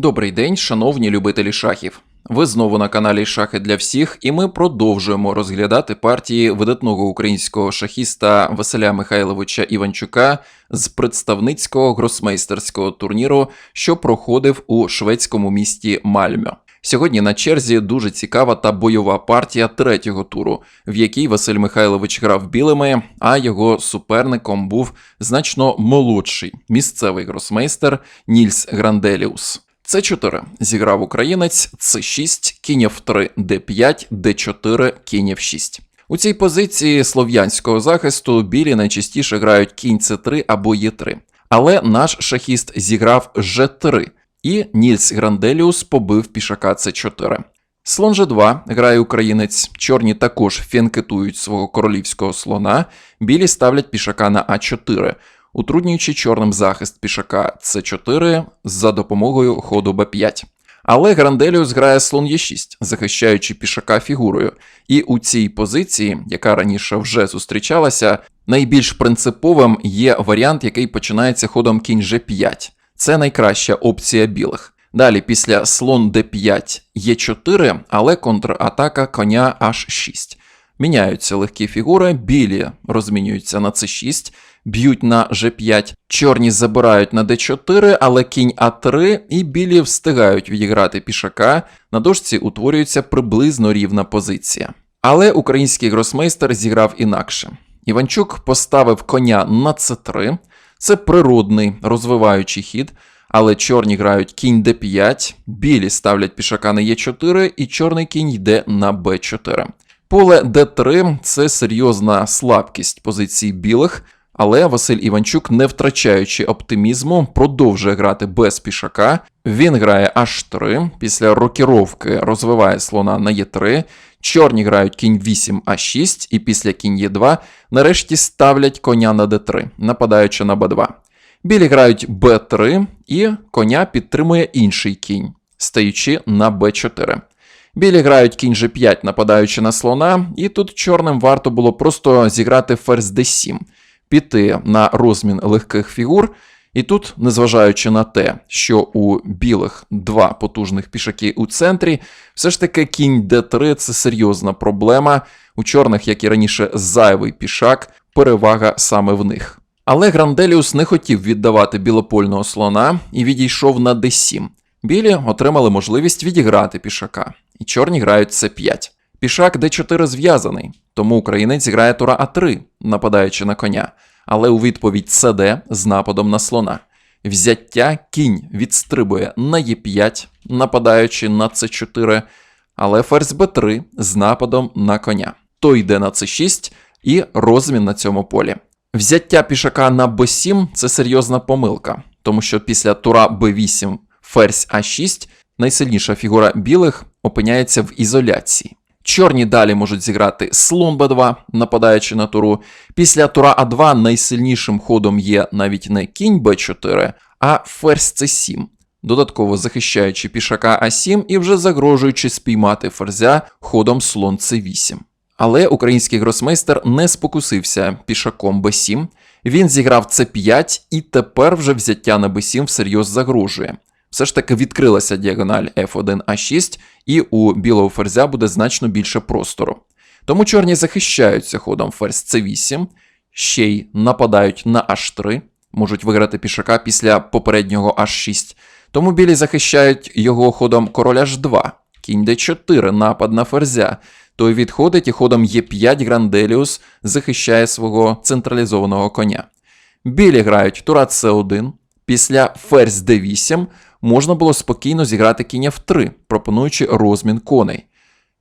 Добрий день, шановні любителі шахів. Ви знову на каналі Шахи для всіх, і ми продовжуємо розглядати партії видатного українського шахіста Василя Михайловича Іванчука з представницького гросмейстерського турніру, що проходив у шведському місті Мальмьо. Сьогодні на черзі дуже цікава та бойова партія третього туру, в якій Василь Михайлович грав білими, а його суперником був значно молодший місцевий гросмейстер Нільс Гранделіус. С4 зіграв українець, С6, кінь F3, Д5, Д4, кінь F6. У цій позиції слов'янського захисту білі найчастіше грають кінь С3 або Е3. Але наш шахіст зіграв Ж3, і Нільс Гранделіус побив пішака С4. Слон Ж2 грає українець, чорні також фенкетують свого королівського слона, білі ставлять пішака на А4 утруднюючи чорним захист пішака С4 за допомогою ходу Б5. Але Гранделіус грає слон Е6, захищаючи пішака фігурою. І у цій позиції, яка раніше вже зустрічалася, найбільш принциповим є варіант, який починається ходом кінь G5. Це найкраща опція білих. Далі, після слон d5 Е4, але контратака коня H6. Міняються легкі фігури, білі розмінюються на c6, б'ють на g5, чорні забирають на d4, але кінь А3 і білі встигають відіграти пішака. На дошці утворюється приблизно рівна позиція. Але український гросмейстер зіграв інакше. Іванчук поставив коня на c3, це природний розвиваючий хід. Але чорні грають кінь d5, білі ставлять пішака на e4, і чорний кінь йде на b4. Поле d3 це серйозна слабкість позиції білих, але Василь Іванчук, не втрачаючи оптимізму, продовжує грати без пішака. Він грає h3, після рокіровки розвиває слона на e3, чорні грають кінь 8 а6, і після кінь e2 нарешті ставлять коня на d3, нападаючи на b2. Білі грають b3, і коня підтримує інший кінь, стаючи на b4. Білі грають кінь G5, нападаючи на слона, і тут чорним варто було просто зіграти ферзь D7, піти на розмін легких фігур. І тут, незважаючи на те, що у білих два потужних пішаки у центрі, все ж таки кінь d3 це серйозна проблема. У чорних, як і раніше, зайвий пішак, перевага саме в них. Але Гранделіус не хотів віддавати білопольного слона і відійшов на d7. Білі отримали можливість відіграти пішака, і чорні грають С5. Пішак d4 зв'язаний, тому українець грає тура А3, нападаючи на коня, але у відповідь СД з нападом на слона. Взяття кінь відстрибує на Е5, нападаючи на С4, але ферзь Б3 з нападом на коня. Той йде на С6 і розмін на цьому полі. Взяття пішака на Б7 це серйозна помилка, тому що після тура Б8 ферзь А6 найсильніша фігура білих опиняється в ізоляції. Чорні далі можуть зіграти слон Б2, нападаючи на туру. Після тура А2 найсильнішим ходом є навіть не кінь Б4, а ферзь С7, додатково захищаючи пішака А7 і вже загрожуючи спіймати ферзя ходом слон С8. Але український гросмейстер не спокусився пішаком Б7. Він зіграв С5 і тепер вже взяття на Б7 всерйоз загрожує все ж таки відкрилася діагональ F1A6, і у білого ферзя буде значно більше простору. Тому чорні захищаються ходом ферзь C8, ще й нападають на H3, можуть виграти пішака після попереднього H6. Тому білі захищають його ходом король H2, кінь d4, напад на ферзя. Той відходить і ходом Е5 Гранделіус захищає свого централізованого коня. Білі грають тура С1, після ферзь d8 можна було спокійно зіграти кінь f3, пропонуючи розмін коней.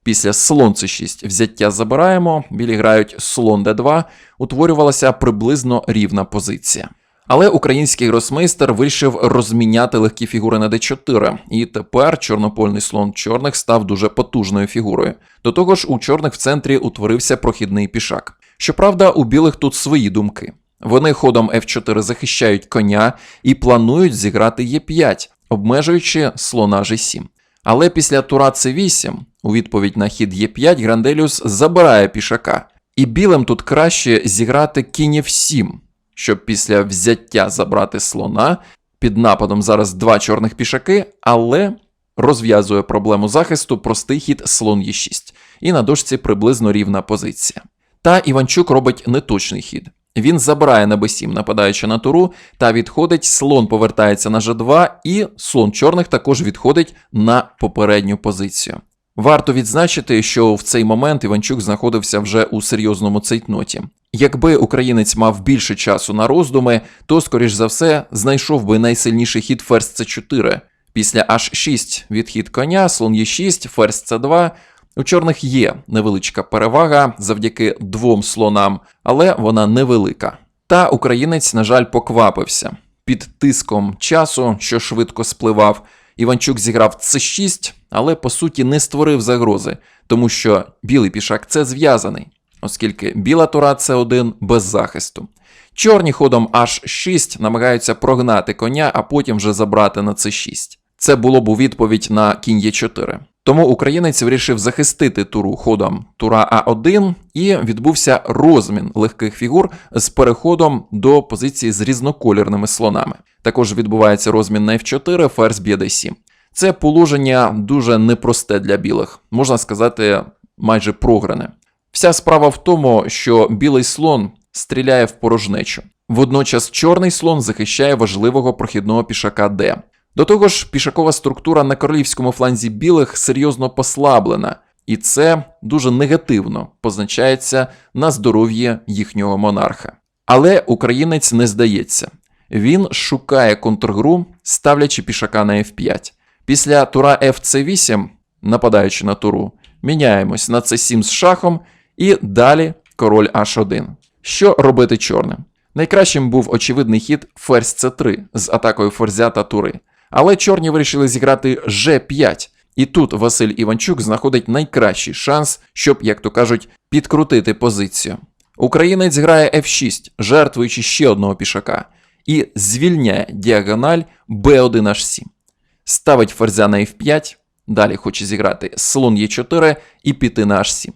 Після слон c6 взяття забираємо, білі грають слон d2, утворювалася приблизно рівна позиція. Але український гросмейстер вирішив розміняти легкі фігури на d4, і тепер чорнопольний слон чорних став дуже потужною фігурою. До того ж, у чорних в центрі утворився прохідний пішак. Щоправда, у білих тут свої думки. Вони ходом f4 захищають коня і планують зіграти e5, обмежуючи слона g7. Але після тура c8, у відповідь на хід e5, Гранделіус забирає пішака. І білим тут краще зіграти кінь f7, щоб після взяття забрати слона, Під нападом зараз два чорних пішаки, але розв'язує проблему захисту простий хід слон Е6. І на дошці приблизно рівна позиція. Та Іванчук робить неточний хід. Він забирає на b7, нападаючи на туру, та відходить, слон повертається на g2, і слон чорних також відходить на попередню позицію. Варто відзначити, що в цей момент Іванчук знаходився вже у серйозному цейтноті. Якби українець мав більше часу на роздуми, то, скоріш за все, знайшов би найсильніший хід ферзь c4. Після h6 відхід коня, слон e6, ферзь c2. У чорних є невеличка перевага завдяки двом слонам, але вона невелика. Та українець, на жаль, поквапився. Під тиском часу, що швидко спливав, Іванчук зіграв c6, але по суті не створив загрози, тому що білий пішак це зв'язаний, оскільки біла тура це один без захисту. Чорні ходом h6 намагаються прогнати коня, а потім вже забрати на c6. Це було б у відповідь на кінь Е4. Тому українець вирішив захистити туру ходом тура А1 і відбувся розмін легких фігур з переходом до позиції з різнокольорними слонами. Також відбувається розмін на F4, ферзь б'є d7. Це положення дуже непросте для білих, можна сказати, майже програне. Вся справа в тому, що білий слон стріляє в порожнечу. Водночас чорний слон захищає важливого прохідного пішака D. До того ж, пішакова структура на королівському фланзі білих серйозно послаблена, і це дуже негативно позначається на здоров'ї їхнього монарха. Але українець не здається. Він шукає контргру, ставлячи пішака на F5. Після тура FC8, нападаючи на туру, міняємось на C7 з шахом і далі король H1. Що робити чорним? Найкращим був очевидний хід ферзь C3 з атакою ферзя та тури. Але чорні вирішили зіграти G5. І тут Василь Іванчук знаходить найкращий шанс, щоб, як то кажуть, підкрутити позицію. Українець грає F6, жертвуючи ще одного пішака, і звільняє діагональ B1H7. Ставить ферзя на F5, далі хоче зіграти слон Е4 і піти на H7.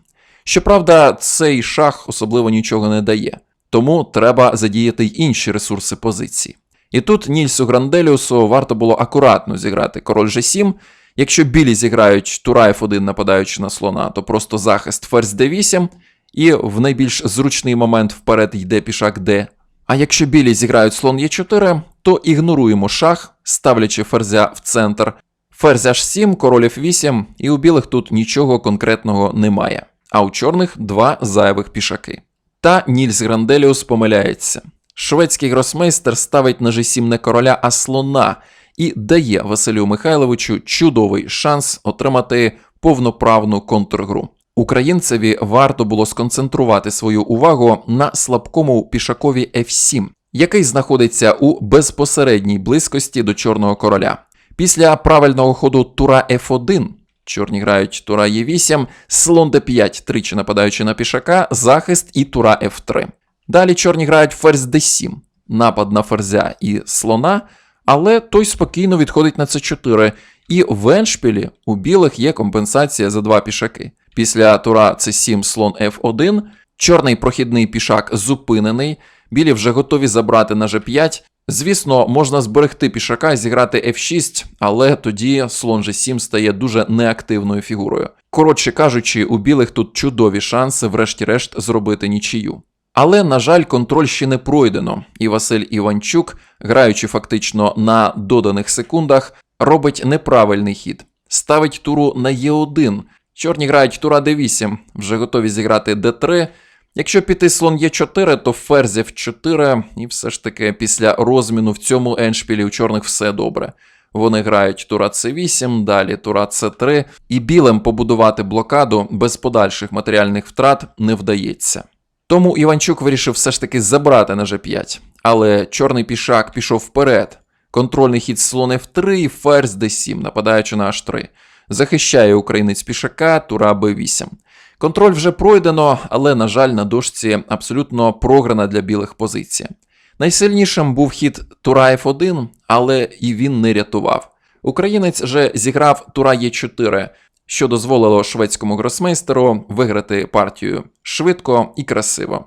Щоправда, цей шах особливо нічого не дає, тому треба задіяти й інші ресурси позиції. І тут Нільсу Гранделіусу варто було акуратно зіграти король G7. Якщо білі зіграють тура F1, нападаючи на слона, то просто захист ферзь D8, і в найбільш зручний момент вперед йде пішак D. А якщо білі зіграють слон Е4, то ігноруємо шах, ставлячи ферзя в центр. Ферзь H7, король F8, і у білих тут нічого конкретного немає. А у чорних два зайвих пішаки. Та Нільс Гранделіус помиляється. Шведський гросмейстер ставить на G7 не короля, а слона і дає Василю Михайловичу чудовий шанс отримати повноправну контргру. Українцеві варто було сконцентрувати свою увагу на слабкому пішакові F7, який знаходиться у безпосередній близькості до чорного короля. Після правильного ходу тура F1 чорні грають тура Е8, слон d5, тричі нападаючи на пішака, захист і тура F3. Далі чорні грають ферзь d7, напад на ферзя і слона, але той спокійно відходить на c4. І в еншпілі у білих є компенсація за два пішаки. Після тура c7 слон f1, чорний прохідний пішак зупинений, білі вже готові забрати на g5. Звісно, можна зберегти пішака і зіграти f6, але тоді слон g7 стає дуже неактивною фігурою. Коротше кажучи, у білих тут чудові шанси, врешті-решт, зробити нічию. Але, на жаль, контроль ще не пройдено, і Василь Іванчук, граючи фактично на доданих секундах, робить неправильний хід. Ставить туру на Е1. Чорні грають тура d8, вже готові зіграти d3. Якщо піти слон Е4, то ферзь F4, і все ж таки після розміну в цьому еншпілі у чорних все добре. Вони грають тура c8, далі тура c3, і білим побудувати блокаду без подальших матеріальних втрат не вдається. Тому Іванчук вирішив все ж таки забрати на G5. Але чорний пішак пішов вперед. Контрольний хід слон F3 і ферзь D7, нападаючи на H3. Захищає українець пішака, тура B8. Контроль вже пройдено, але, на жаль, на дошці абсолютно програна для білих позиція. Найсильнішим був хід тура F1, але і він не рятував. Українець же зіграв тура Е4, що дозволило шведському гросмейстеру виграти партію швидко і красиво.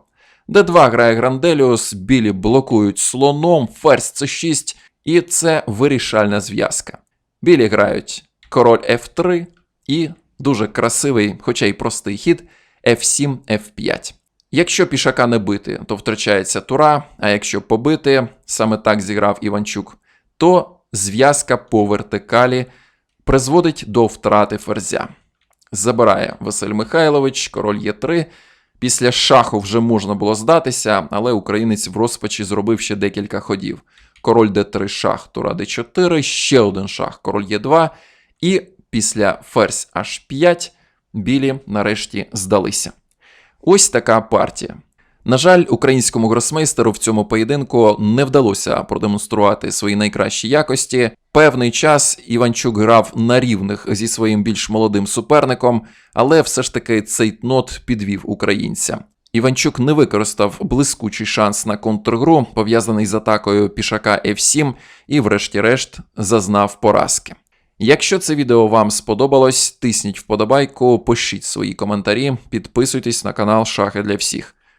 Д2 грає Гранделіус, білі блокують слоном, ферзь c6, І це вирішальна зв'язка. Білі грають король F3 і дуже красивий, хоча й простий хід F7, F5. Якщо пішака не бити, то втрачається тура, а якщо побити, саме так зіграв Іванчук, то зв'язка по вертикалі призводить до втрати ферзя. Забирає Василь Михайлович, король Є3. Після шаху вже можна було здатися, але українець в розпачі зробив ще декілька ходів. Король Д3 шах, тура Д4, ще один шах, король Є2. І після ферзь H5 білі нарешті здалися. Ось така партія. На жаль, українському гросмейстеру в цьому поєдинку не вдалося продемонструвати свої найкращі якості. Певний час Іванчук грав на рівних зі своїм більш молодим суперником, але все ж таки цей нот підвів українця. Іванчук не використав блискучий шанс на контргру, пов'язаний з атакою пішака F7, і, врешті-решт, зазнав поразки. Якщо це відео вам сподобалось, тисніть вподобайку, пишіть свої коментарі, підписуйтесь на канал Шахи для всіх.